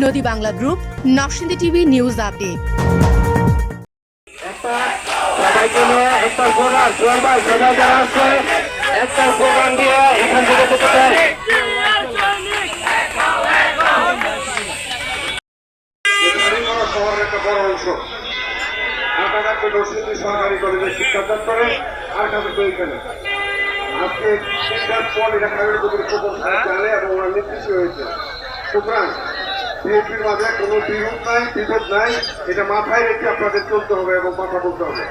নদী Bangla group Narsingdi TV news update. একটা একটা প্রোগ্রাম চলবার সবাই যারা আসছে একটা দিয়ে এখান থেকে যেতে চাই। শহরের একটা বড় অংশ। আপনারা নরসিংদী সরকারি কলেজে শিক্ষা করে আর কাছে এখানে আজকে শিক্ষার পর এটা জানে এবং ওরা নির্দিষ্ট হয়েছে। সুতরাং বিএনপির মাঝে কোনো বিরোধ নাই বিভেদ নাই। এটা মাথায় রেখে আপনাদের চলতে হবে এবং কথা বলতে হবে।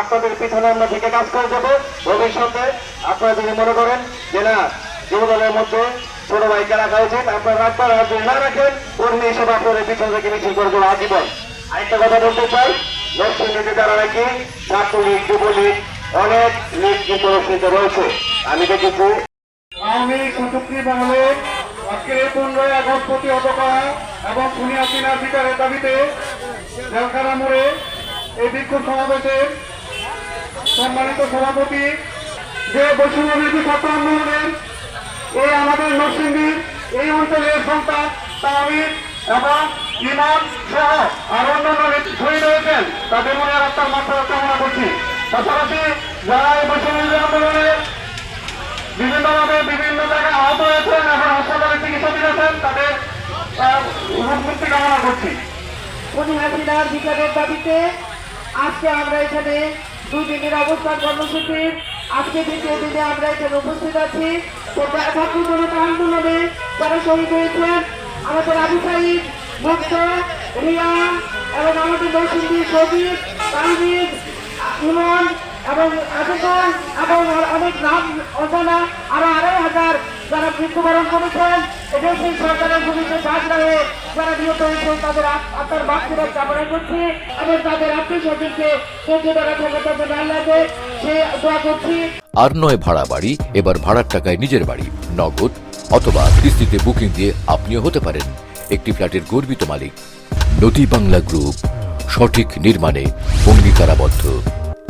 আপনাদের পিছনে আমরা থেকে কাজ করে যাব ভবিষ্যতে আপনারা যদি মনে করেন যে না যুবদলের মধ্যে ছোট ভাইকে রাখা উচিত আপনারা রাখবার আর যদি না রাখেন কর্মী হিসেবে আপনাদের পিছন থেকে মিছিল করে দেবো আজীবন। আরেকটা কথা বলতে চাই নরসিংদীতে যারা নাকি ছাত্রলীগ যুবলীগ অনেক লীগ কিন্তু রয়েছে আমি দেখেছি আওয়ামী কুচুক্তি বাংলে আজকের এই পনেরোই আগস্ট প্রতিহত করা এবং খুনি হাসিনার বিচারের দাবিতে জেলখানা মোড়ে এই বিক্ষোভ সমাবেশের সম্মানিত সভাপতি যে বৈষম্যবিরোধী ছাত্র আন্দোলনের এই আমাদের নরসিংদীর এই অঞ্চলের সন্তান তামির এবং ইমাম সহ আর অন্যান্য শহীদ হয়েছেন। তাদের মনে আত্মার মাত্রা কামনা করছি। পাশাপাশি যারা এই বৈষম্যবিরোধী আন্দোলনে বিভিন্নভাবে বিভিন্ন জায়গায় আহত দাবিতে আজকে আমরা এখানে দুই দিনের অবস্থান কর্মসূচির আজকে দ্বিতীয় দিনে আমরা এখানে উপস্থিত আছি। আন্দোলনে যারা শহীদ হয়েছেন, আমাদের আবু সাইদ মুক্ত, রিয়া এবং আমাদের নরসিংদী শহীদ তাহিদ ইমন এবং আজকাল এবং অনেক নাম অজানা, আরও আড়াই হাজার যারা মৃত্যুবরণ করেছেন এবং সেই সরকারের ভূমিতে বাদ হয়ে যারা নিহত হয়েছেন, তাদের আত- আত্মার বাক্যরা কামনা করছি এবং তাদের আত্মীয় স্বজনকে পৌঁছে দেওয়ার ক্ষমতা যেন সে দোয়া করছি। আর নয় ভাড়া বাড়ি, এবার ভাড়ার টাকায় নিজের বাড়ি, নগদ অথবা কিস্তিতে বুকিং দিয়ে আপনিও হতে পারেন। একটি ফ্ল্যাটের গর্বিত মালিক। নদী বাংলা গ্রুপ, সঠিক নির্মাণে অঙ্গীকারাবদ্ধ।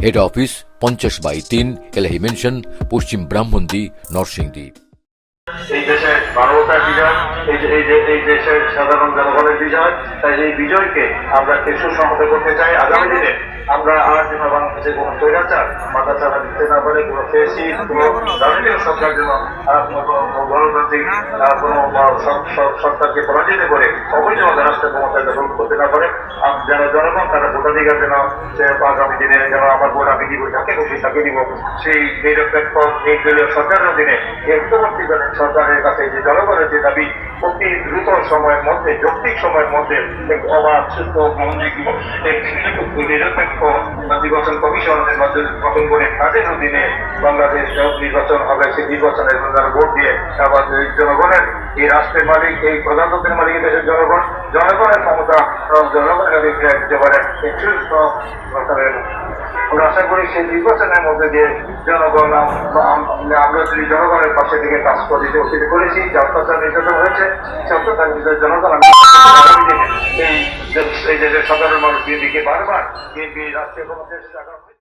হেড অফিস, পঞ্চাশ বাই তিন এলাহি মেনশন, পশ্চিম ব্রাহ্মণদী, নরসিংদী। এই দেশের মানবতার বিজয় এই যে এই যে এই দেশের সাধারণ জনগণের বিজয় তাই এই বিজয়কে আমরা সুসংহত করতে চাই। আগামী দিনে আমরা আর যেন বাংলাদেশে কোনো তৈরাচার মাথা চালা দিতে না পারে কোনো ফেসি কোনো রাজনীতিক সরকার যেন কোনো গণতান্ত্রিক কোনো সরকারকে পরাজিত করে অবৈধভাবে রাষ্ট্রের ক্ষমতায় দখল করতে না পারে আর যারা জনগণ, তারা ভোটাধিকার যেন আগামী দিনে যেন আমার ভোট, আমি দিব যাকে খুশি তাকে দিব। সেই নিরপেক্ষ নির্দলীয় সরকারের অধীনে অন্তর্বর্তীকালীন সরকারের কাছে যে জনগণের যে দাবি, অতি দ্রুত সময়ের মধ্যে, যৌক্তিক সময়ের মধ্যে অবাধ, সুস্থ গ্রহণযোগ্য এক নিরপেক্ষ নির্বাচন কমিশন নির্বাচন গঠন করে তাদের অধীনে বাংলাদেশ নির্বাচন হবে, সেই নির্বাচনের ভোট দিয়ে আবার জনগণের, এই রাষ্ট্রের মালিক, এই প্রধানমন্ত্রীর মালিক দেশের জনগণ জনগণের ক্ষমতা এবং জনগণের অধিকার দিতে পারে এই সরকারের আমরা আশা করি সেই নির্বাচনের মধ্যে দিয়ে জনগণ, আম- আমরা যদি জনগণের পাশে দিকে কাজ করতে অতীত করেছি, যে অত্যাচার নির্যাতন হয়েছে, সে অত্যাচার নির্যাতন জনগণ এই দেশের সাধারণ মানুষ বিএনপিকে বারবার বিএনপি রাষ্ট্রীয় এসে আগামী